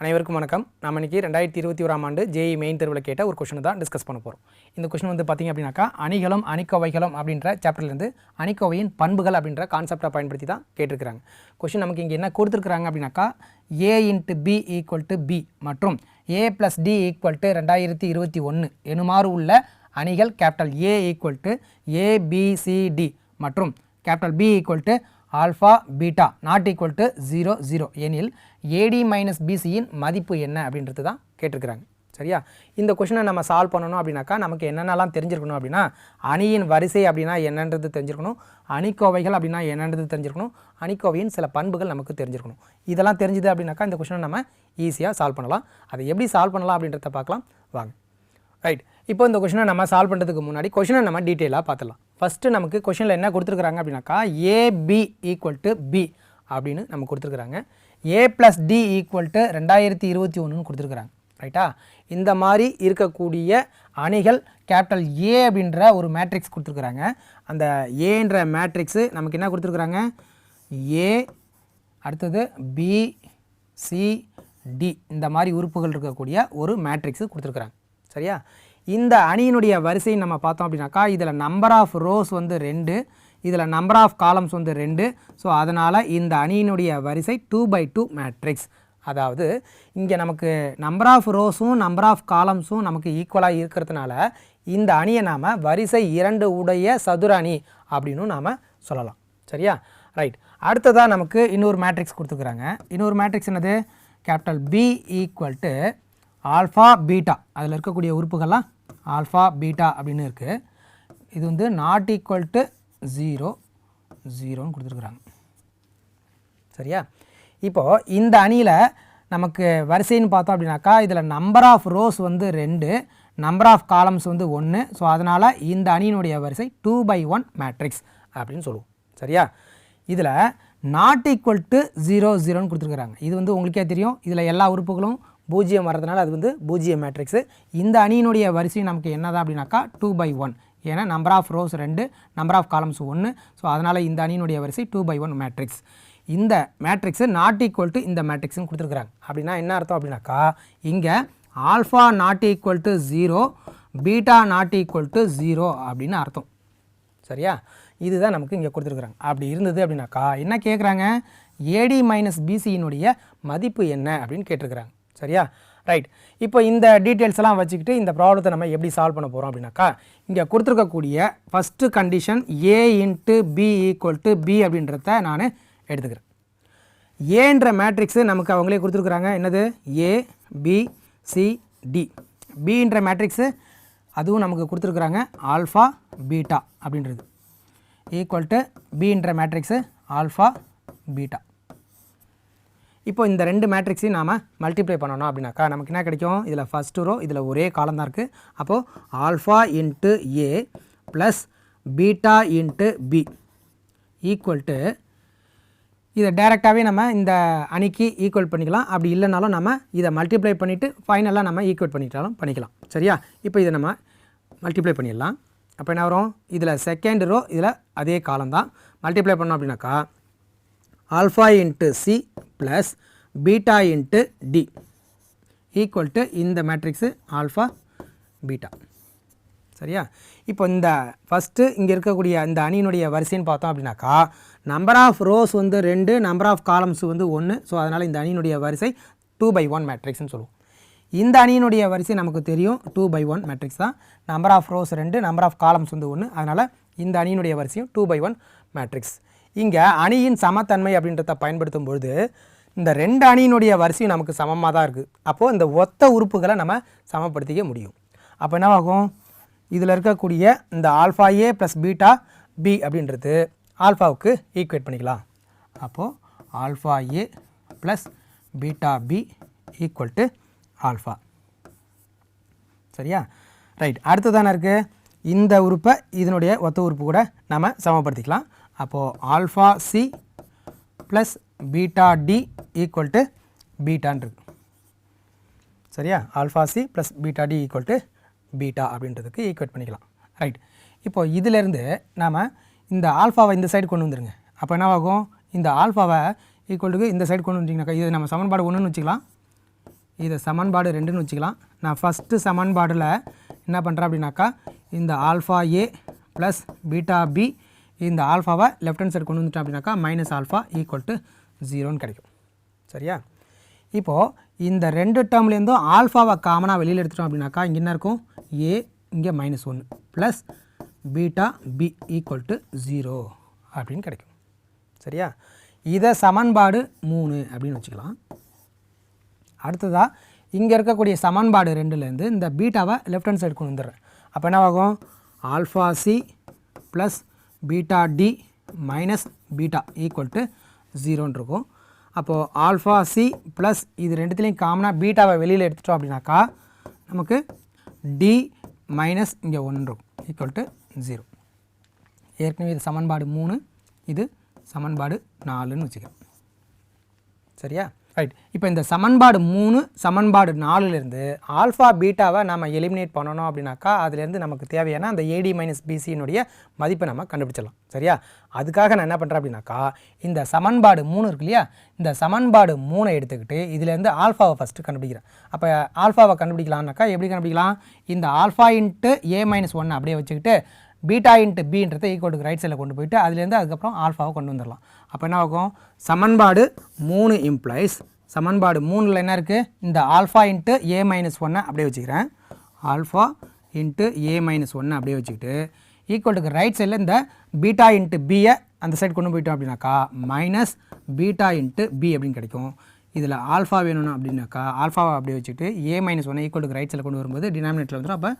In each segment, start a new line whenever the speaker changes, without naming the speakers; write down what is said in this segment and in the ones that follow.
அனைவருக்கும் வணக்கம். நம்ம இன்னைக்கு ரெண்டாயிரத்தி இருபத்தி ஓராம் ஆண்டு ஜேஇ மெயின் தேர்வில் கேட்ட ஒரு கொஷனை தான் டிஸ்கஸ் பண்ண போகிறோம் இந்த கொஷின் வந்து பார்த்திங்க அப்படின்னாக்கா அணிகளும் அணிக்கோவைகளும் அப்படின்ற சாப்டர்லேருந்து அணிக்கோவையின் பண்புகள் அப்படின்ற கான்செப்டை பயன்படுத்தி தான் கேட்டிருக்கிறாங்க. கொஷின் நமக்கு இங்கே என்ன கொடுத்துருக்குறாங்க அப்படின்னாக்கா A into B equal to B மற்றும் A plus D equal to ரெண்டாயிரத்தி இருபத்தி ஒன்று எனுமாறு உள்ள அணிகள் capital A equal to A B C D மற்றும் capital B equal to alpha beta not equal to zero zero எனில் ஏடி மைனஸ் பிசியின் மதிப்பு என்ன அப்படின்றது தான் கேட்டிருக்கிறாங்க. சரியா? இந்த கொஷினை நம்ம சால்வ் பண்ணணும் அப்படின்னாக்கா நமக்கு என்னென்னலாம் தெரிஞ்சிருக்கணும் அப்படின்னா அணியின் வரிசை அப்படின்னா என்னன்றது தெரிஞ்சிருக்கணும். அணிக்கோவைகள் அப்படின்னா என்னன்றது தெரிஞ்சிருக்கணும். அணிக்கோவையின் சில பண்புகள் நமக்கு தெரிஞ்சிருக்கணும். இதெல்லாம் தெரிஞ்சுது அப்படின்னாக்கா இந்த கொஷினை நம்ம ஈஸியாக சால்வ் பண்ணலாம். அதை எப்படி சால்வ் பண்ணலாம் அப்படின்றத பார்க்கலாம். வாங்க. ரைட் இப்போ இந்த கொஷினை நம்ம சால்வ் பண்ணுறதுக்கு முன்னாடி கொஷினை நம்ம டீட்டெயிலாக பார்த்துலாம் ஃபஸ்ட்டு நமக்கு கொஷினில் என்ன கொடுத்துருக்குறாங்க அப்படின்னாக்கா ஏபி ஈக்குவல் டு பி அப்படின்னு நம்ம கொடுத்துருக்குறாங்க. A plus D equal to ரெண்டாயிரத்தி இருபத்தி ஒன்றுன்னு கொடுத்துருக்குறாங்க. ரைட்டா இந்த மாதிரி இருக்கக்கூடிய அணிகள் கேபிட்டல் ஏ அப்படின்ற ஒரு மேட்ரிக்ஸ் கொடுத்துருக்குறாங்க. அந்த ஏன்ற மேட்ரிக்ஸு நமக்கு என்ன கொடுத்துருக்குறாங்க? ஏ அடுத்தது பி சி டி இந்த மாதிரி உறுப்புகள் இருக்கக்கூடிய ஒரு மேட்ரிக்ஸு கொடுத்துருக்குறாங்க. சரியா? இந்த அணியினுடைய வரிசை நம்ம பார்த்தோம் அப்படின்னாக்கா இதில் நம்பர் ஆஃப் ரோஸ் வந்து ரெண்டு இதில் நம்பர் ஆஃப் காலம்ஸ் வந்து ரெண்டு. ஸோ அதனால் இந்த அணியினுடைய வரிசை டூ பை டூ மேட்ரிக்ஸ் அதாவது இங்கே நமக்கு நம்பர் ஆஃப் ரோஸும் நம்பர் ஆஃப் காலம்ஸும் நமக்கு ஈக்குவலாக இருக்கிறதுனால இந்த அணியை நாம் வரிசை இரண்டு உடைய சதுர அணி அப்படின்னு நாம் சொல்லலாம். சரியா? ரைட் அடுத்ததாக நமக்கு இன்னொரு மேட்ரிக்ஸ் கொடுத்துக்கிறாங்க. இன்னொரு மேட்ரிக்ஸ் என்னது? Capital B equal to alpha beta அதில் இருக்கக்கூடிய உறுப்புகள்லாம் ஆல்ஃபா பீட்டா அப்படின்னு இருக்குது இது வந்து நாட் ஈக்குவல் டு ஜீரோ ஜீரோன்னு கொடுத்துருக்குறாங்க. சரியா? இப்போது இந்த அணியில் நமக்கு வரிசைன்னு பார்த்தோம் அப்படின்னாக்கா இதில் நம்பர் ஆஃப் ரோஸ் வந்து ரெண்டு நம்பர் ஆஃப் காலம்ஸ் வந்து ஒன்று ஸோ அதனால் இந்த அணியினுடைய வரிசை டூ பை ஒன் மேட்ரிக்ஸ் அப்படின்னு சொல்லுவோம். சரியா? இதில் நாட் ஈக்குவல் டு ஜீரோ ஜீரோன்னு கொடுத்துருக்குறாங்க. இது வந்து உங்களுக்கே தெரியும். இதில் எல்லா உறுப்புகளும் பூஜ்ஜியம் வர்றதுனால அது வந்து பூஜ்ஜிய மேட்ரிக்ஸு இந்த அணியினுடைய வரிசை நமக்கு என்னதான் அப்படின்னாக்கா டூ பை ஒன் ஏன்னா நம்பர் ஆஃப் ரோஸ் ரெண்டு நம்பர் ஆஃப் காலம்ஸ் ஒன்று ஸோ அதனால் இந்த அணியினுடைய வரிசை டூ பை ஒன் மேட்ரிக்ஸ் இந்த மேட்ரிக்ஸு நாட் ஈக்குவல் டு இந்த மேட்ரிக்ஸ்னு கொடுத்துருக்குறாங்க. அப்படின்னா என்ன அர்த்தம் அப்படின்னாக்கா இங்கே alpha not equal to zero beta not equal to zero அப்படின்னு அர்த்தம். சரியா? இதுதான் நமக்கு இங்கே கொடுத்துருக்குறாங்க. அப்படி இருந்தது அப்படின்னாக்கா என்ன கேட்குறாங்க ஏடி மைனஸ் பிசியினுடைய மதிப்பு என்ன அப்படின்னு கேட்டிருக்கிறாங்க. சரியா? ரைட் இப்போ இந்த டீட்டெயில்ஸ் எல்லாம் வச்சுக்கிட்டு இந்த ப்ராப்ளத்தை நம்ம எப்படி சால்வ் பண்ண போகிறோம் அப்படின்னாக்கா இங்கே கொடுத்துருக்கக்கூடிய first condition A into B equal to B அப்படின்றத நான் எடுத்துக்கிறேன். ஏன்ற மேட்ரிக்ஸு நமக்கு அவங்களே கொடுத்துருக்குறாங்க. என்னது? ஏ பி சி டி பின்ற மேட்ரிக்ஸு அதுவும் நமக்கு கொடுத்துருக்குறாங்க. ஆல்ஃபா பீட்டா அப்படின்றது. ஈக்குவல் டு பின்ற மேட்ரிக்ஸு ஆல்ஃபா பீட்டா இப்போ இந்த ரெண்டு மேட்ரிக்ஸையும் நாம் மல்டிப்ளை பண்ணணும் அப்படின்னாக்கா நமக்கு என்ன கிடைக்கும்? இதில் ஃபஸ்ட்டு ரோ இதில் ஒரே காலம் தான் இருக்குது அப்போது alpha into A plus beta into B equal to இதை டைரெக்டாகவே நம்ம இந்த அணிக்கு ஈக்குவல் பண்ணிக்கலாம். அப்படி இல்லைனாலும் நம்ம இதை மல்டிப்ளை பண்ணிவிட்டு ஃபைனலாக நம்ம ஈக்குவல் பண்ணிட்டாலும் பண்ணிக்கலாம். சரியா? இப்போ இதை நம்ம மல்டிப்ளை பண்ணிடலாம். அப்போ என்ன வரும்? இதில் செகண்ட் ரோ இதில் அதே காலம் தான். மல்டிப்ளை பண்ணோம் அப்படின்னாக்கா alpha into C plus beta into D equal to இந்த மேட்ரிக்ஸு ஆல்ஃபா பீட்டா. சரியா? இப்போ இந்த ஃபஸ்ட்டு இங்கே இருக்கக்கூடிய இந்த அணியினுடைய வரிசைன்னு பார்த்தோம் அப்படின்னாக்கா நம்பர் ஆஃப் ரோஸ் வந்து ரெண்டு நம்பர் ஆஃப் காலம்ஸ் வந்து ஒன்று ஸோ அதனால் இந்த அணியினுடைய வரிசை டூ பை ஒன் மேட்ரிக்ஸ்னு சொல்லுவோம். இந்த அணியினுடைய வரிசை நமக்கு தெரியும் டூ பை ஒன் மேட்ரிக்ஸ் தான். நம்பர் ஆஃப் ரோஸ் ரெண்டு நம்பர் ஆஃப் காலம்ஸ் வந்து ஒன்று அதனால் இந்த அணியினுடைய வரிசையும் டூ பை ஒன் மேட்ரிக்ஸ் இங்கே அணியின் சமத்தன்மை அப்படின்றத பயன்படுத்தும் பொழுது இந்த ரெண்டு அணியினுடைய வரிசையும் நமக்கு சமமாக தான் இருக்குது அப்போது இந்த ஒத்த உறுப்புகளை நம்ம சமப்படுத்திக்க முடியும். அப்போ என்னவாகும்? இதில் இருக்கக்கூடிய இந்த alpha A plus beta B அப்படின்றது ஆல்ஃபாவுக்கு ஈக்குவேட் பண்ணிக்கலாம். அப்போது alpha A plus beta B equal to alpha. சரியா? ரைட் அடுத்ததானே இருக்குது இந்த உறுப்பை இதனுடைய ஒத்த உறுப்பு கூட நம்ம சமப்படுத்திக்கலாம். அப்போது alpha C plus beta D equal to பீட்டான் சரியா? Alpha C plus beta D equal to beta அப்படின்றதுக்கு ஈக்குவேட் பண்ணிக்கலாம். ரைட் இப்போது இதிலேருந்து நாம் இந்த ஆல்ஃபாவை இந்த சைடு கொண்டு வந்துடுங்க அப்போ என்னவாகும்? இந்த ஆல்ஃபாவை ஈக்குவலுக்கு இந்த சைடு கொண்டு வந்துட்டிங்கனாக்கா இது நம்ம சமன்பாடு ஒன்றுன்னு வச்சுக்கலாம். இதை சமன்பாடு ரெண்டுன்னு வச்சுக்கலாம். நான் ஃபஸ்ட்டு சமன்பாடில் என்ன பண்ணுறேன் அப்படின்னாக்கா இந்த alpha A plus beta B இந்த ஆல்ஃபாவை லெஃப்ட் ஹேண்ட் சைடு கொண்டு வந்துட்டோம் அப்படின்னாக்கா மைனஸ் ஆல்ஃபா ஈக்குவல் டு ஜீரோன்னு கிடைக்கும். சரியா? இப்போது இந்த ரெண்டு டேர்ம்லேருந்தும் ஆல்ஃபாவை காமனாக வெளியில் எடுத்துட்டோம் அப்படின்னாக்கா இங்கே என்ன இருக்கும்? ஏ இங்கே மைனஸ் ஒன்று plus beta B equal to zero அப்படின்னு கிடைக்கும். சரியா? இதை சமன்பாடு மூணு அப்படின்னு வச்சுக்கலாம். அடுத்ததாக இங்கே இருக்கக்கூடிய சமன்பாடு ரெண்டுலேருந்து இந்த பீட்டாவை லெஃப்ட் ஹேண்ட் சைடு கொண்டு வந்துடுறேன். அப்போ என்ன ஆகும்? Alpha C plus beta D minus beta equal to ஜீரோன்னு இருக்கும் அப்போது ஆல்ஃபா சி ப்ளஸ் இது ரெண்டுத்துலேயும் காமனாக பீட்டாவை வெளியில் எடுத்துட்டோம் அப்படின்னாக்கா நமக்கு டி மைனஸ் இங்கே ஒன்று இருக்கும் ஈக்குவல் டு ஜீரோ ஏற்கனவே இது சமன்பாடு மூணு இது சமன்பாடு நாலுன்னு வச்சுக்கலாம் சரியா? ரைட் இப்போ இந்த சமன்பாடு மூணு சமன்பாடு நாலுலேருந்து ஆல்ஃபா பீட்டாவை நம்ம எலிமினேட் பண்ணணும் அப்படின்னாக்கா அதுலேருந்து நமக்கு தேவையான அந்த ஏடி மைனஸ் பிசியினுடைய மதிப்பை நம்ம கண்டுபிடிச்சிடலாம். சரியா? அதுக்காக நான் என்ன பண்ணுறேன் அப்படின்னாக்கா இந்த சமன்பாடு மூணு இருக்கு இல்லையா? இந்த சமன்பாடு மூணை எடுத்துக்கிட்டு இதுலேருந்து ஆல்ஃபாவை ஃபஸ்ட்டு கண்டுபிடிக்கிறேன். அப்போ ஆல்ஃபாவை கண்டுபிடிக்கலாம்னாக்கா எப்படி கண்டுபிடிக்கலாம்? இந்த alpha into A minus one அப்படியே வச்சுக்கிட்டு பீட்டா இன்ட்டு பின்றதை ஈக்குவலுக்கு ரைட் சைடில் கொண்டு போயிட்டு அதுலேருந்து அதுக்கப்புறம் ஆல்ஃபாவை கொண்டு வந்துடலாம். அப்போ என்ன ஆகும்? சமன்பாடு மூணு இம்ப்ளைஸ் சமன்பாடு மூணில் என்ன இருக்குது இந்த ஆல்ஃபா இன்ட்டு ஏ மைனஸ் ஒன்னை அப்படியே வச்சுக்கிறேன். ஆல்ஃபா இன்ட்டு ஏ மைனஸ் ஒன்னை அப்படியே வச்சுக்கிட்டு ஈக்குவலுக்கு ரைட் சைடில் இந்த பீட்டா இன்ட்டு பியை அந்த சைடு கொண்டு போயிட்டோம் அப்படின்னாக்கா மைனஸ் பீட்டா இன்ட்டு பி அப்படின்னு கிடைக்கும். இதில் ஆல்ஃபா வேணும்னு அப்படின்னாக்கா ஆல்ஃபாவை அப்படியே வச்சுட்டு ஏ மைனஸ் ஒன்று ஈக்குவலுக்கு ரைட் சைடில் கொண்டு வரும்போது டினாமினேட்டில் வந்துடும். அப்போ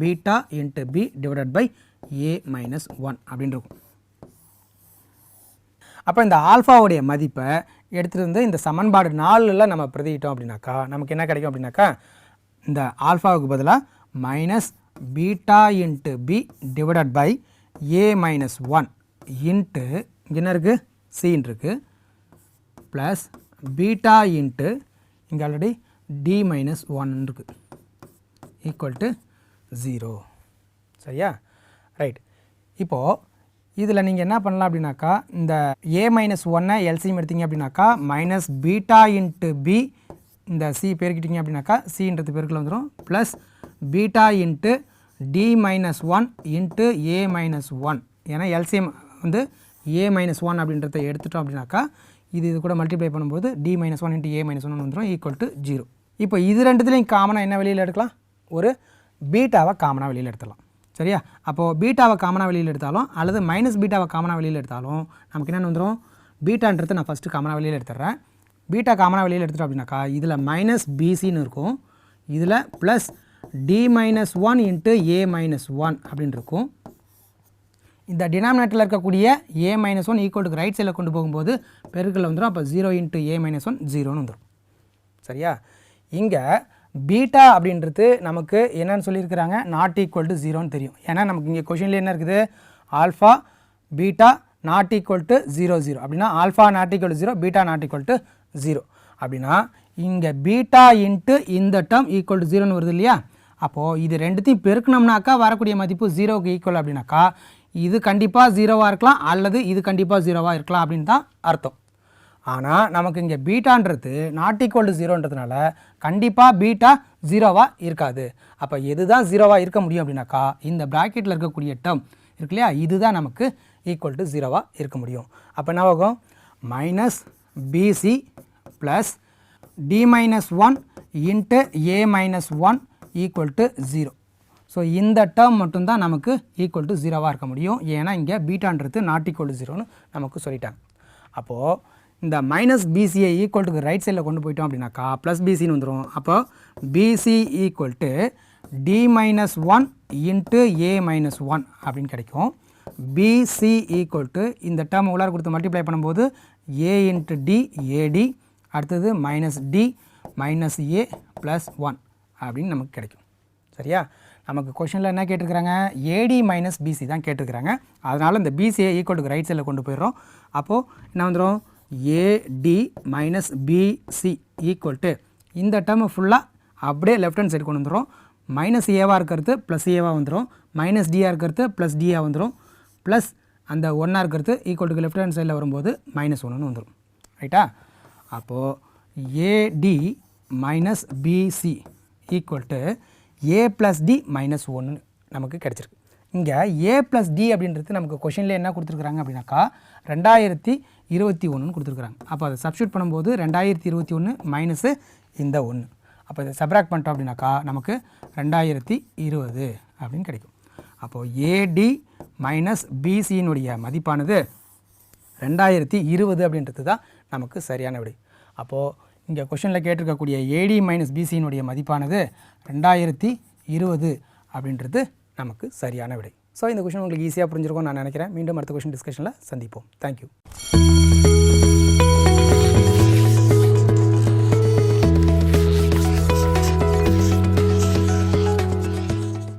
beta into B divided by A minus one அப்படின்னு இருக்கும். அப்போ இந்த ஆல்ஃபாவுடைய மதிப்பை எடுத்துகிட்டு வந்து இந்த சமன்பாடு நாலில் நம்ம பிரதியிட்டோம் அப்படின்னாக்கா நமக்கு என்ன கிடைக்கும் அப்படின்னாக்கா இந்த ஆல்ஃபாவுக்கு பதிலாக minus beta into B divided by A minus one into என்ன இருக்குது சின் இருக்குது ப்ளஸ் பீட்டா இன்ட்டு இங்கே ஆல்ரெடி டி மைனஸ் ஒன் இருக்குது ஈக்குவல் டு ஜீரோ சரியா? ரைட் இப்போது இதில் நீங்கள் என்ன பண்ணலாம் அப்படின்னாக்கா இந்த ஏ மைனஸ் ஒன்னை எல்சிஎம் எடுத்தீங்க அப்படின்னாக்கா மைனஸ் பீட்டா இன்ட்டு பி இந்த சி பெருக்கிட்டீங்க அப்படின்னாக்கா சின்றது பெருக்கில் வந்துடும் plus beta into D minus one into A minus one ஏன்னா எல்சிஎம் வந்து ஏ மைனஸ் ஒன் அப்படின்றத எடுத்துட்டோம் அப்படின்னாக்கா இது இது கூட மல்டிப்ளை பண்ணும்போது D minus one into A minus one வந்துடும் ஈக்குவல் டு ஜீரோ இப்போ இது ரெண்டுத்துலேயும் காமனாக என்ன வெளியில் எடுக்கலாம்? ஒரு பீட்டாவை காமனாக வெளியில் எடுத்துடலாம். சரியா? அப்போது பீட்டாவை காமனாக வெளியில் எடுத்தாலும் அல்லது மைனஸ் பீட்டாவை காமனாக வெளியில் எடுத்தாலும் நமக்கு என்னென்னு வந்துடும் பீட்டான்றது நான் ஃபஸ்ட்டு காமனாக வெளியில் எடுத்துடுறேன். பீட்டா காமனாக வெளியில் எடுத்துட்டோம் அப்படின்னாக்கா இதில் மைனஸ் பிசின்னு இருக்கும். இதில் plus D minus one into A minus one அப்படின்னு இருக்கும். இந்த டினாமினேட்டரில் இருக்கக்கூடிய ஏ மைனஸ் ஒன் ஈக்குவலுக்கு ரைட் சைடில் கொண்டு போகும்போது பெருக்கில் வந்துடும் அப்போ zero into A minus one ஜீரோன்னு வந்துடும் சரியா? இங்கே பீட்டா அப்படின்றது நமக்கு என்னென்னு சொல்லியிருக்கிறாங்க? நாட் ஈக்குவல் டு ஜீரோன்னு தெரியும். ஏன்னா நமக்கு இங்கே கொஷினில் என்ன இருக்குது? Alpha beta not equal to zero zero அப்படின்னா alpha not equal to zero beta not equal to zero அப்படின்னா இங்கே பீட்டா இன்ட்டு இந்த டேர்ம் ஈக்குவல் டு ஜீரோன்னு வருது இல்லையா? அப்போது இது ரெண்டுத்தையும் பெருக்கணும்னாக்கா வரக்கூடிய மதிப்பு ஜீரோவுக்கு ஈக்குவல் அப்படின்னாக்கா இது கண்டிப்பாக ஜீரோவாக இருக்கலாம் அல்லது இது கண்டிப்பாக ஜீரோவாக இருக்கலாம் அப்படின்னு தான் அர்த்தம். ஆனால் நமக்கு இங்கே பீட்டான்றது நாட் ஈக்குவல் டு ஜீரோன்றதுனால கண்டிப்பாக பீட்டா ஜீரோவாக இருக்காது. அப்போ எது தான் ஜீரோவாக இருக்க முடியும் அப்படின்னாக்கா இந்த ப்ராக்கெட்டில் இருக்கக்கூடிய டேர்ம் இருக்கு இல்லையா? இதுதான் நமக்கு ஈக்குவல் டு ஜீரோவாக இருக்க முடியும். அப்போ என்ன ஆகும்? Minus B C plus D minus one into A minus one equal to zero so இந்த டேர்ம் மட்டும்தான் நமக்கு ஈக்குவல் டு ஜீரோவாக இருக்க முடியும். ஏன்னா இங்கே பீட்டான்றது நாட் ஈக்குவல் டு ஜீரோன்னு நமக்கு சொல்லிட்டாங்க. அப்போது இந்த மைனஸ் பிசியை ஈக்குவல் டு ரைட் சைடில் கொண்டு போயிட்டோம் அப்படின்னாக்கா ப்ளஸ் பிசின்னு வந்துடும் அப்போ B C equal to D minus one into A minus one அப்படின்னு கிடைக்கும். பிசி ஈக்குவல் டு இந்த டேர்ம் உள்ளார கொடுத்து மல்டிப்ளை பண்ணும்போது A into D A D அடுத்தது minus D minus A plus one அப்படின்னு நமக்கு கிடைக்கும். சரியா? நமக்கு கொஷனில் என்ன கேட்டிருக்கிறாங்க? ஏடி மைனஸ் பிசி தான் கேட்டிருக்கிறாங்க. அதனால் இந்த பிசியை ஈக்குவல் டு ரைட் சைடில் கொண்டு போயிடுறோம். அப்போது என்ன வந்துடும் A D minus B C equal to இந்த டேர்ம் ஃபுல்லாக அப்படியே லெஃப்ட் ஹேண்ட் சைடு கொண்டு வந்துடும் மைனஸ் ஏவாக இருக்கிறது ப்ளஸ் ஏவாக வந்துடும் மைனஸ் டியாக இருக்கிறது ப்ளஸ் டியாக வந்துடும் ப்ளஸ் அந்த ஒன்னாக இருக்கிறது ஈக்குவல் டு லெஃப்ட் ஹேண்ட் சைடில் வரும்போது மைனஸ் ஒன்றுன்னு வந்துடும் ரைட்டா அப்போது A D minus B C equal to A plus D minus ஒன்று நமக்கு கிடச்சிருக்கு. இங்கே ஏ ப்ளஸ் டி அப்படின்றது நமக்கு கொஷினில் என்ன கொடுத்துருக்குறாங்க அப்படின்னாக்கா ரெண்டாயிரத்தி இருபத்தி ஒன்றுன்னு கொடுத்துருக்குறாங்க. அப்போ அதை சப்ஸ்டியூட் பண்ணும்போது ரெண்டாயிரத்தி இருபத்தி ஒன்று மைனஸு இந்த ஒன்று அப்போ இதை சப்ராக்ட் பண்ணிட்டோம் அப்படின்னாக்கா நமக்கு ரெண்டாயிரத்தி இருபது அப்படின்னு கிடைக்கும். அப்போது ஏடி மைனஸ் பிசியினுடைய மதிப்பானது ரெண்டாயிரத்தி இருபது அப்படின்றது தான் நமக்கு சரியான விடை. அப்போது இங்கே கொஷனில் கேட்டிருக்கக்கூடிய ஏடி மைனஸ் பிசியினுடைய மதிப்பானது ரெண்டாயிரத்தி இருபது அப்படின்றது நமக்கு சரியான விடை. ஸோ இந்த கொஷின் உங்களுக்கு ஈஸியாக புரிஞ்சிருக்கும்னு நான் நினைக்கிறேன். மீண்டும் அடுத்த கொஷின் டிஸ்கஷனில் சந்திப்போம். தேங்க்யூ